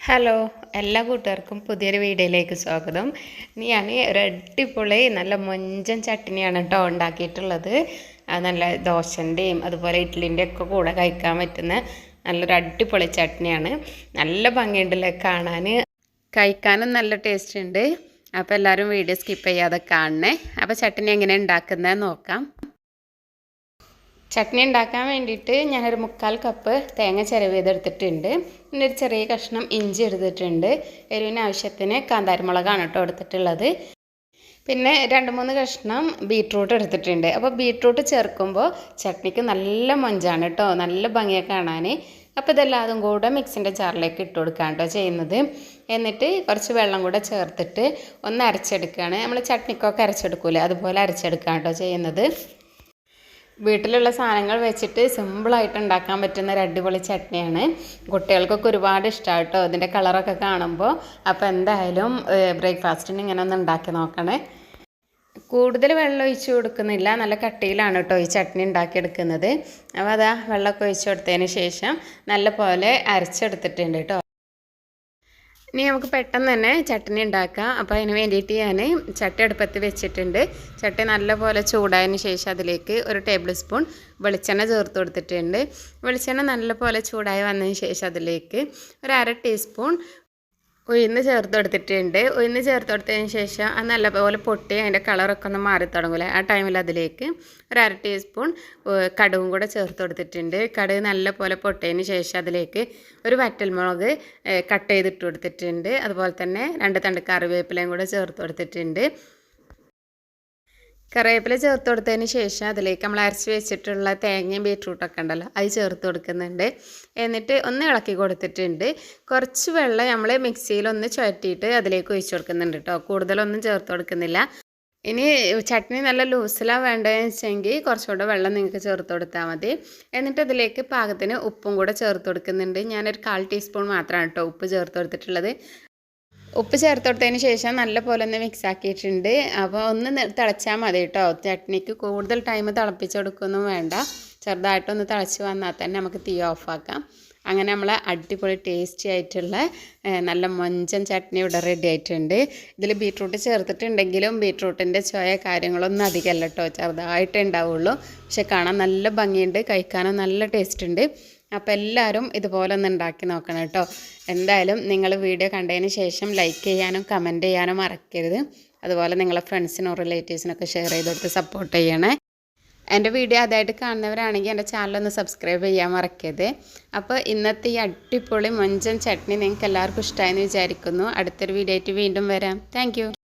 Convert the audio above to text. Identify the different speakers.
Speaker 1: Hello എല്ലാ കൂട്ടുകാർക്കും പുതിയൊരു വീഡിയോയിലേക്ക് സ്വാഗതം. ഞാൻ ഒരു അടിപൊളി നല്ല മൊഞ്ചൻ ചട്നിയാണ് കേട്ടോ ഉണ്ടാക്കിയിട്ടുള്ളത്. നല്ല ദോശന്റെയും അതുപോലെ ഇഡ്ലിന്റെ ഒക്കെ കൂടെ കഴിക്കാൻ പറ്റുന്ന നല്ലൊരു അടിപൊളി ചട്നിയാണ് നല്ല ഭംഗിയുണ്ടല്ലേ കാണാൻ കഴിക്കാനും നല്ല ടേസ്റ്റ് ഉണ്ട്. അപ്പോൾ എല്ലാവരും വീഡിയോ സ്കിപ്പ് ചെയ്യാതെ കാണണേ. അപ്പോൾ ചട്നി എങ്ങനെ ഉണ്ടാക്കുന്നത് നോക്കാം. ചട്നി ഉണ്ടാക്കാൻ വേണ്ടിയിട്ട് ഞാനൊരു മുക്കാൽ കപ്പ് തേങ്ങ ചിരവിയതെടുത്തിട്ടുണ്ട് പിന്നെ ഒരു ചെറിയ കഷ്ണം ഇഞ്ചി എടുത്തിട്ടുണ്ട്. എരിവിന് ആവശ്യത്തിന് കാന്താരിമുളകാണ് കേട്ടോ എടുത്തിട്ടുള്ളത്. പിന്നെ രണ്ട് മൂന്ന് കഷ്ണം ബീട്രൂട്ട് എടുത്തിട്ടുണ്ട്. അപ്പോൾ ബീട്രൂട്ട് ചേർക്കുമ്പോൾ ചട്നിക്ക് നല്ല മൊഞ്ചാണ് കേട്ടോ. നല്ല ഭംഗിയെ കാണാൻ അപ്പോൾ ഇതെല്ലാതും കൂടെ മിക്സിന്റെ ജാറിലേക്ക് ഇട്ട് കൊടുക്കുകയാണ് കേട്ടോ ചെയ്യുന്നത്. എന്നിട്ട് കുറച്ച് വെള്ളം കൂടെ ചേർത്തിട്ട് ഒന്ന് അരച്ചെടുക്കുകയാണ്. നമ്മൾ ചട്നിക്കൊക്കെ അരച്ചെടുക്കൂലേ? അതുപോലെ അരച്ചെടുക്കുകയാണ് കേട്ടോ ചെയ്യുന്നത്. വീട്ടിലുള്ള സാധനങ്ങൾ വെച്ചിട്ട് സിമ്പിളായിട്ട് ഉണ്ടാക്കാൻ പറ്റുന്ന ഒരു അടിപൊളി ചട്നിയാണ്. കുട്ടികൾക്കൊക്കെ ഒരുപാട് ഇഷ്ടമാണ് കേട്ടോ. ഇതിന്റെ കളറൊക്കെ കാണുമ്പോൾ അപ്പോൾ എന്തായാലും ബ്രേക്ക്ഫാസ്റ്റിന് ഇങ്ങനെ ഒന്ന് ഉണ്ടാക്കി നോക്കണേ. കൂടുതൽ വെള്ളം ഒഴിച്ച് കൊടുക്കുന്നില്ല. നല്ല കട്ടിയിലാണ് കേട്ടോ ഈ ചട്നി ഉണ്ടാക്കിയെടുക്കുന്നത്. അപ്പോൾ അതാ വെള്ളമൊക്കെ ഒഴിച്ച് കൊടുത്തതിന് ശേഷം നല്ല പോലെ അരച്ചെടുത്തിട്ടുണ്ട് കേട്ടോ. ഇനി നമുക്ക് പെട്ടെന്ന് തന്നെ ചട്ടണി ഉണ്ടാക്കാം. അപ്പോൾ അതിന് വേണ്ടിയിട്ട് ഞാൻ ചട്ടി അടുപ്പത്ത് വെച്ചിട്ടുണ്ട്. ചട്ടി നല്ലപോലെ ചൂടായതിന് ശേഷം അതിലേക്ക് ഒരു ടേബിൾ സ്പൂൺ വെളിച്ചെണ്ണ ചേർത്ത് കൊടുത്തിട്ടുണ്ട്. വെളിച്ചെണ്ണ നല്ലപോലെ ചൂടായി വന്നതിന് ശേഷം അതിലേക്ക് ഒരു അര ടീസ്പൂൺ ഉഴുന്ന് ചേർത്ത് കൊടുത്തിട്ടുണ്ട് ഉഴുന്ന് ചേർത്ത് കൊടുത്തതിന് ശേഷം അത് നല്ലപോലെ പൊട്ടി അതിന്റെ കളറൊക്കെ ഒന്ന് മാറി തുടങ്ങില്ലേ ആ ടൈമിൽ അതിലേക്ക് ഒരു അര ടീസ്പൂൺ കടുവും കൂടെ ചേർത്ത് കൊടുത്തിട്ടുണ്ട് കടുക് നല്ലപോലെ പൊട്ടിയതിന് ശേഷം അതിലേക്ക് ഒരു വറ്റൽമുളക് കട്ട് ചെയ്തിട്ട് കൊടുത്തിട്ടുണ്ട്. അതുപോലെ തന്നെ രണ്ട് തണ്ട് കറിവേപ്പിലയും കൂടെ ചേർത്ത് കൊടുത്തിട്ടുണ്ട് കറിവേപ്പില ചേർത്ത് കൊടുത്തതിന് ശേഷം അതിലേക്ക് നമ്മൾ അരച്ച് വെച്ചിട്ടുള്ള തേങ്ങയും ബീട്രൂട്ടൊക്കെ ഉണ്ടല്ലോ അത് ചേർത്ത് കൊടുക്കുന്നുണ്ട്. എന്നിട്ട് ഒന്ന് ഇളക്കി കൊടുത്തിട്ടുണ്ട്. കുറച്ച് വെള്ളം നമ്മൾ മിക്സിയിൽ ഒന്ന് ചുഴറ്റിയിട്ട് അതിലേക്ക് ഒഴിച്ചു കൊടുക്കുന്നുണ്ട് കേട്ടോ. കൂടുതലൊന്നും ചേർത്ത് കൊടുക്കുന്നില്ല. ഇനി ചട്നി നല്ല ലൂസിലാണ് വേണ്ടതെന്ന് വെച്ചെങ്കിൽ കുറച്ചുകൂടെ വെള്ളം നിങ്ങൾക്ക് ചേർത്ത് കൊടുത്താൽ മതി. എന്നിട്ട് അതിലേക്ക് പാകത്തിന് ഉപ്പും കൂടെ ചേർത്ത് കൊടുക്കുന്നുണ്ട്. ഞാനൊരു കാൽ ടീസ്പൂൺ മാത്രമാണ് കേട്ടോ ഉപ്പ് ചേർത്ത് കൊടുത്തിട്ടുള്ളത്. ഉപ്പ് ചേർത്ത് ശേഷം നല്ല പോലെ ഒന്ന് മിക്സ് ആക്കിയിട്ടുണ്ട്. അപ്പോൾ ഒന്ന് തിളച്ചാൽ മതി കേട്ടോ ചട്നിക്ക് കൂടുതൽ ടൈം തിളപ്പിച്ച് കൊടുക്കൊന്നും വേണ്ട. ചെറുതായിട്ടൊന്ന് തിളച്ച് വന്നാൽ തന്നെ നമുക്ക് തീ ഓഫാക്കാം അങ്ങനെ നമ്മൾ അടിപൊളി ടേസ്റ്റി ആയിട്ടുള്ള നല്ല മഞ്ചൻ ചട്നി ഇവിടെ റെഡി ആയിട്ടുണ്ട്. ഇതിൽ ബീട്രൂട്ട് ചേർത്തിട്ടുണ്ടെങ്കിലും ബീട്രൂട്ടിന്റെ ചോയ കാര്യങ്ങളൊന്നും അധികമല്ല കേട്ടോ ചെറുതായിട്ടേ ഉണ്ടാവുള്ളൂ. പക്ഷെ കാണാൻ നല്ല ഭംഗിയുണ്ട് കഴിക്കാനും നല്ല ടേസ്റ്റ് ഉണ്ട്. അപ്പോൾ എല്ലാവരും ഇതുപോലെ ഒന്ന് ഉണ്ടാക്കി നോക്കണം കേട്ടോ എന്തായാലും നിങ്ങൾ വീഡിയോ കണ്ടതിന് ശേഷം ലൈക്ക് ചെയ്യാനും കമന്റ് ചെയ്യാനും മറക്കരുത്. അതുപോലെ നിങ്ങളെ ഫ്രണ്ട്സിനോ റിലേറ്റീവ്സിനൊക്കെ ഷെയർ ചെയ്ത് കൊടുത്ത് സപ്പോർട്ട് ചെയ്യണേ. എന്റെ വീഡിയോ അതായിട്ട് കാണുന്നവരാണെങ്കിൽ എന്റെ ചാനലൊന്ന് സബ്സ്ക്രൈബ് ചെയ്യാൻ മറക്കരുത്. അപ്പോൾ ഇന്നത്തെ ഈ അടിപൊളി മൊഞ്ചൻ ചട്നി നിങ്ങൾക്ക് എല്ലാവർക്കും ഇഷ്ടമായെന്ന് വിചാരിക്കുന്നു. അടുത്തൊരു വീഡിയോ ആയിട്ട് വീണ്ടും വരാം. താങ്ക്